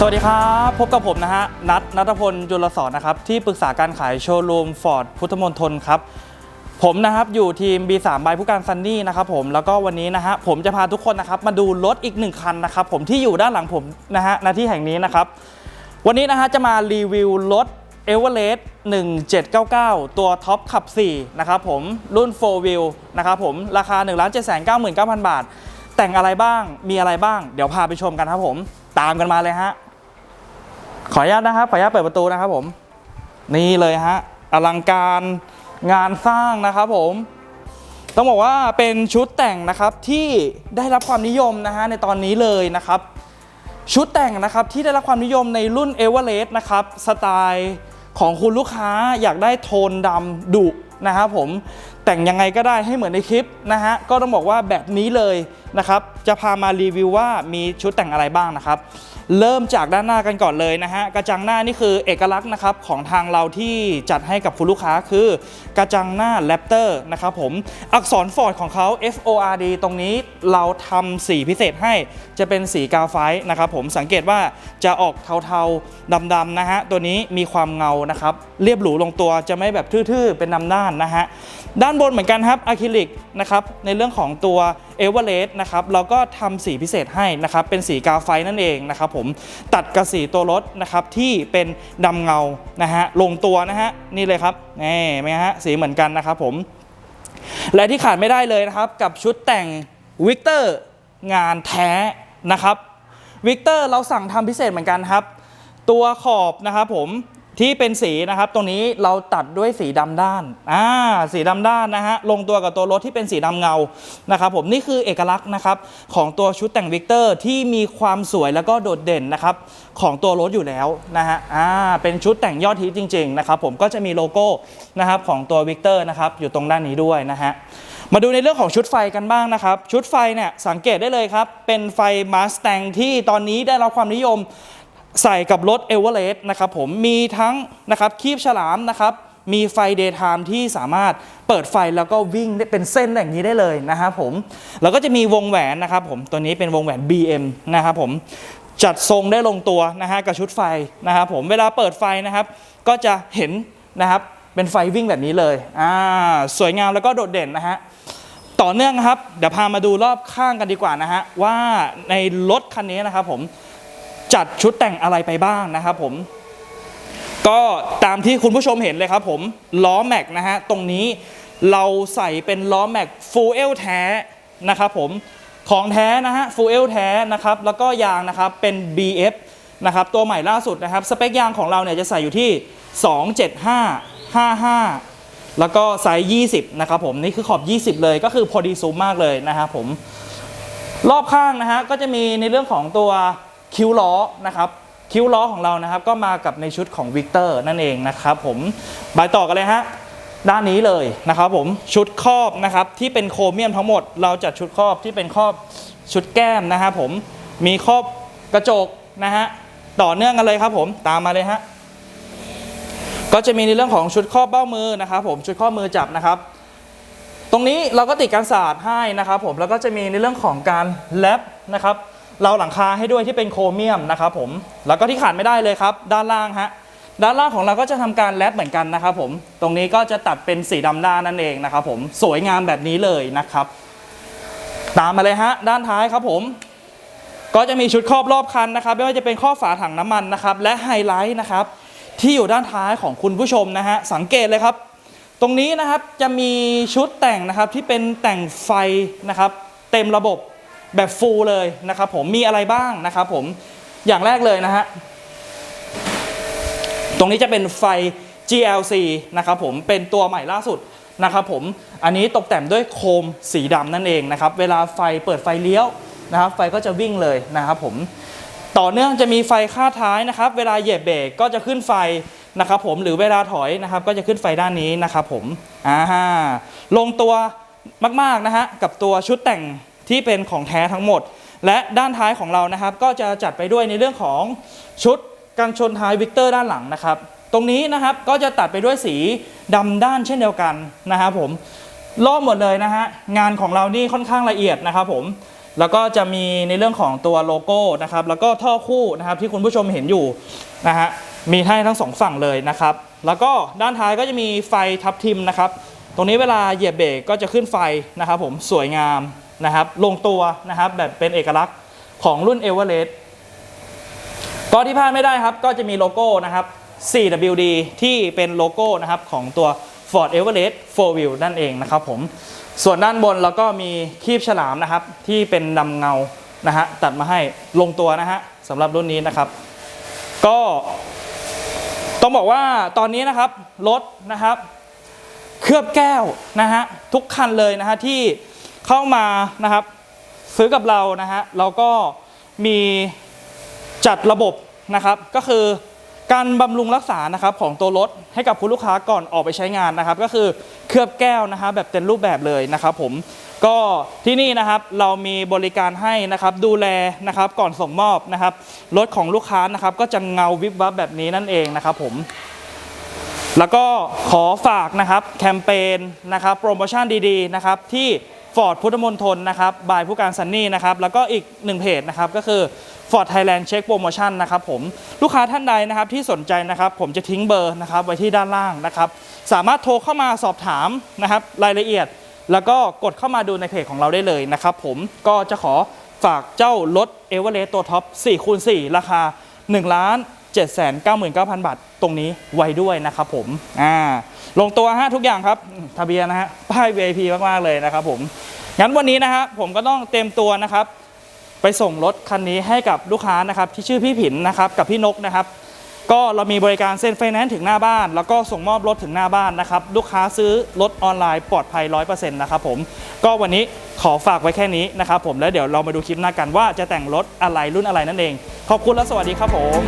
สวัสดีครับ พบกับผมนะฮะนัทนัทพลจุลสอนะครับ ที่ปรึกษาการขายโชว์รูมฟอร์ดพุทธมณฑลครับ ผมนะครับอยู่ทีม B3 บาผู้การซันนี่นะครับผมแล้วก็วันนี้นะฮะผมจะพาทุกคนนะครับมาดูรถอีกหนึ่งคันนะครับผมที่อยู่ด้านหลังผมนะฮะหน้าที่แห่งนี้นะครับ วันนี้นะฮะจะมารีวิวรถ e v e r e s t 1799 ตัวท็อปขับ 4 นะครับผมรุ่น 4 wheel นะครับผมราคา 1 7 9 9 0 0 0 บาท แต่งอะไรบ้างมีอะไรบ้าง เดี๋ยวพาไปชมกันครับผมตามกันมาเลยฮะ ขออนุญาตนะครับ ขออนุญาตเปิดประตูนะครับผม นี่เลยฮะ อลังการงานสร้างนะครับผม ต้องบอกว่าเป็นชุดแต่งนะครับที่ได้รับความนิยมนะฮะในตอนนี้เลยนะครับ ชุดแต่งนะครับที่ได้รับความนิยมในรุ่นเอเวอเรสต์นะครับสไตล์ของคุณลูกค้าอยากได้โทนดำดุนะครับผม แต่งยังไงก็ได้ให้เหมือนในคลิปนะฮะก็ต้องบอกว่าแบบนี้เลยนะครับจะพามารีวิวว่ามีชุดแต่งอะไรบ้างนะครับเริ่มจากด้านหน้ากันก่อนเลยนะฮะกระจังหน้านี่คือเอกลักษณ์นะครับของทางเราที่จัดให้กับคุณลูกค้าคือกระจังหน้าแรปเตอร์นะครับผมอักษรฟอร์ดของเขา F O R D ตรงนี้เราทำสีพิเศษให้จะเป็นสีกาไฟต์นะครับผมสังเกตว่าจะออกเทาๆดำๆนะฮะตัวนี้มีความเงานะครับเรียบหรูลงตัวจะไม่แบบทื่อๆเป็นดำด้านนะฮะด้านบนเหมือนกันครับอะคริลิกนะครับในเรื่องของตัวเอเวอเรสต์นะครับเราก็ทำสีพิเศษให้นะครับเป็นสีกาไฟนั่นเองนะครับผมตัดกับสีตัวรถนะครับที่เป็นดำเงานะฮะลงตัวนะฮะนี่เลยครับนี่ไหมฮะสีเหมือนกันนะครับผมและที่ขาดไม่ได้เลยนะครับกับชุดแต่งวิกเตอร์งานแท้นะครับวิกเตอร์เราสั่งทำพิเศษเหมือนกันครับ ตัวขอบนะครับผม ที่เป็นสีนะครับตรงนี้เราตัดด้วยสีดำด้านอ่าสีดำด้านนะฮะลงตัวกับตัวรถที่เป็นสีดำเงานะครับผมนี่คือเอกลักษณ์นะครับของตัวชุดแต่งวิกเตอร์ที่มีความสวยแล้วก็โดดเด่นนะครับของตัวรถอยู่แล้วนะฮะอ่าเป็นชุดแต่งยอดฮิตจริงๆนะครับผมก็จะมีโลโก้นะครับของตัววิกเตอร์นะครับอยู่ตรงด้านนี้ด้วยนะฮะมาดูในเรื่องของชุดไฟกันบ้างนะครับ ชุดไฟเนี่ยสังเกตได้เลยครับ เป็นไฟมาส t ต n ที่ตอนนี้ได้รับความนิยม ใส่กับรถเอเวอเรสต์นะครับผมมีทั้งนะครับคีบฉลามนะครับมีไฟเดย์ไทม์ที่สามารถเปิดไฟแล้วก็วิ่งได้เป็นเส้นอย่างนี้ได้เลยนะครับผมแล้วก็จะมีวงแหวนนะครับผมตัวนี้เป็นวงแหวน BM นะครับผมจัดทรงได้ลงตัวนะฮะกับชุดไฟนะครับผมเวลาเปิดไฟนะครับ ก็จะเห็นนะครับเป็นไฟวิ่งแบบนี้เลยอ่าสวยงามแล้วก็โดดเด่นนะฮะต่อเนื่องครับ เดี๋ยวพามาดูรอบข้างกันดีกว่านะฮะว่าในรถคันนี้นะครับผม จัดชุดแต่งอะไรไปบ้างนะครับผมก็ตามที่คุณผู้ชมเห็นเลยครับผมล้อแม็กนะฮะตรงนี้เราใส่เป็นล้อแม็กฟูเอลแท้นะครับผมของแท้นะฮะฟูเอลแท้นะครับแล้วก็ยางนะครับเป็น BF นะครับตัวใหม่ล่าสุดนะครับสเปคยางของเราเนี่ยจะใส่อยู่ที่ 275 55 แล้วก็ไซส์20 นะครับผมนี่คือขอบ 20 เลยก็คือพอดีซูมมากเลยนะครับผมรอบข้างนะฮะก็จะมีในเรื่องของตัว คิ้วล้อนะครับคิ้วล้อของเรานะครับ ก็มากับในชุดของวิกเตอร์นั่นเองนะครับผมไปต่อกันเลยฮะด้านนี้เลยนะครับผมชุดครอบนะครับที่เป็นโครเมียมทั้งหมด เราจัดชุดครอบที่เป็นครอบชุดแก้มนะครับผมมีครอบกระจกนะฮะต่อเนื่องกันเลยครับผมตามมาเลยฮะก็จะมีในเรื่องของชุดครอบเบ้ามือนะครับผมชุดครอบมือจับนะครับ ตรงนี้เราก็ติดการสาดให้นะครับผมแล้วก็จะมีในเรื่องของการแลปนะครับ เราหลังคาให้ด้วยที่เป็นโครเมียมนะครับผมแล้วก็ที่ขาดไม่ได้เลยครับ ด้านล่างฮะด้านล่างของเราก็จะทำการแลปเหมือนกันนะครับผมตรงนี้ก็จะตัดเป็นสีดำด้านนั่นเองนะครับผมสวยงามแบบนี้เลยนะครับ ตามมาเลยฮะด้านท้ายครับผม ก็จะมีชุดครอบรอบคันนะครับ ไม่ว่าจะเป็นข้อบฝาถังน้ำมันนะครับ และไฮไลท์นะครับ ที่อยู่ด้านท้ายของคุณผู้ชมนะฮะสังเกตเลยครับ ตรงนี้นะครับจะมีชุดแต่งนะครับที่เป็นแต่งไฟนะครับ เต็มระบบ แบบฟูลเลยนะครับผมมีอะไรบ้างนะครับผมอย่างแรกเลยนะฮะตรงนี้จะเป็นไฟ GLC นะครับผมเป็นตัวใหม่ล่าสุดนะครับผมอันนี้ตกแต่งด้วยโคมสีดำนั่นเองนะครับเวลาไฟเปิดไฟเลี้ยวนะครับไฟก็จะวิ่งเลยนะครับผมต่อเนื่องจะมีไฟค่าท้ายนะครับ เวลาเหยียบเบรกก็จะขึ้นไฟนะครับผมหรือเวลาถอยนะครับ ก็จะขึ้นไฟด้านนี้นะครับผมอ่าฮะลงตัวมากๆนะฮะกับตัวชุดแต่ง ที่เป็นของแท้ทั้งหมด และด้านท้ายของเรานะครับ ก็จะจัดไปด้วยในเรื่องของชุดกันชนท้ายวิกเตอร์ด้านหลังนะครับ ตรงนี้นะครับก็จะตัดไปด้วยสีดำด้านเช่นเดียวกันนะครับผมรอบหมดเลยนะฮะงานของเรานี่ค่อนข้างละเอียดนะครับผมแล้วก็จะมีในเรื่องของตัวโลโก้นะครับ แล้วก็ท่อคู่นะครับที่คุณผู้ชมเห็นอยู่นะฮะมีให้ทั้งสองฝั่งเลยนะครับ แล้วก็ด้านท้ายก็จะมีไฟทับทิมนะครับ ตรงนี้เวลาเหยียบเบรกก็จะขึ้นไฟนะครับผมสวยงาม นะครับลงตัวนะครับแบบเป็นเอกลักษณ์ของรุ่น e v e r e s t ก็ที่พลาดไม่ได้ครับก็จะมีโลโก้นะครับ 4WD ที่เป็นโลโก้นะครับของตัว Ford Everest 4 Wheel นั่นเองนะครับผมส่วนด้านบนเราก็มีคีบฉลามนะครับที่เป็นดำเงานะฮะตัดมาให้ลงตัวนะฮะสำหรับรุ่นนี้นะครับ ก็ต้องบอกว่าตอนนี้นะครับรถนะครับ เคลือบแก้วนะฮะทุกคันเลยนะฮะที่ เข้ามานะครับ ซื้อกับเรานะฮะเราก็มีจัดระบบนะครับ ก็คือการบำรุงรักษานะครับของตัวรถให้กับคุณลูกค้าก่อนออกไปใช้งานนะครับ ก็คือเคลือบแก้วนะฮะแบบเต็มรูปแบบเลยนะครับ ผมก็ที่นี่นะครับเรามีบริการให้นะครับดูแลนะครับก่อนส่งมอบนะครับรถของลูกค้านะครับ ก็จะเงาวิบวับแบบนี้นั่นเองนะครับผมแล้วก็ขอฝากนะครับแคมเปญนะครับโปรโมชั่นดีๆนะครับที่ ฟอร์ดพุทธมนทนนะครับบายผู้การซันนี่นะครับแล้วก็อีกหนึ่งเพจนะครับก็คือ Ford Thailand Check Promotion นะครับผมลูกค้าท่านใดนะครับที่สนใจนะครับผมจะทิ้งเบอร์นะครับไว้ที่ด้านล่างนะครับสามารถโทรเข้ามาสอบถามนะครับรายละเอียด แล้วก็กดเข้ามาดูในเพจของเราได้เลยนะครับผมก็จะขอฝากเจ้ารถเอเวอเรสต์ตัวท็อป4คูณ4ราคา1ล้าน799,000 บาท ตรงนี้ไว้ด้วยนะครับผมอ่าลงตัวฮะทุกอย่างครับ ทะเบียนนะฮะป้าย VIP มาก ๆ เลยนะครับผม งั้นวันนี้นะฮะผมก็ต้องเตรียมตัวนะครับ ไปส่งรถคันนี้ให้กับลูกค้านะครับที่ชื่อพี่ผินนะครับกับพี่นกนะครับ ก็เรามีบริการเซ็นไฟแนนซ์ถึงหน้าบ้าน แล้วก็ส่งมอบรถถึงหน้าบ้านนะครับ ลูกค้าซื้อรถออนไลน์ปลอดภัย 100%นะครับผมก็วันนี้ขอฝากไว้แค่นี้นะครับผมแล้วเดี๋ยวเรามาดูคลิปหน้ากันว่าจะแต่งรถอะไรรุ่นอะไรนั่นเอง ขอบคุณและสวัสดีครับผม